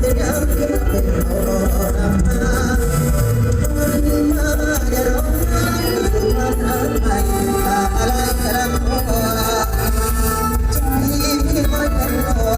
เดี๋ยวเดี๋ยวเดี๋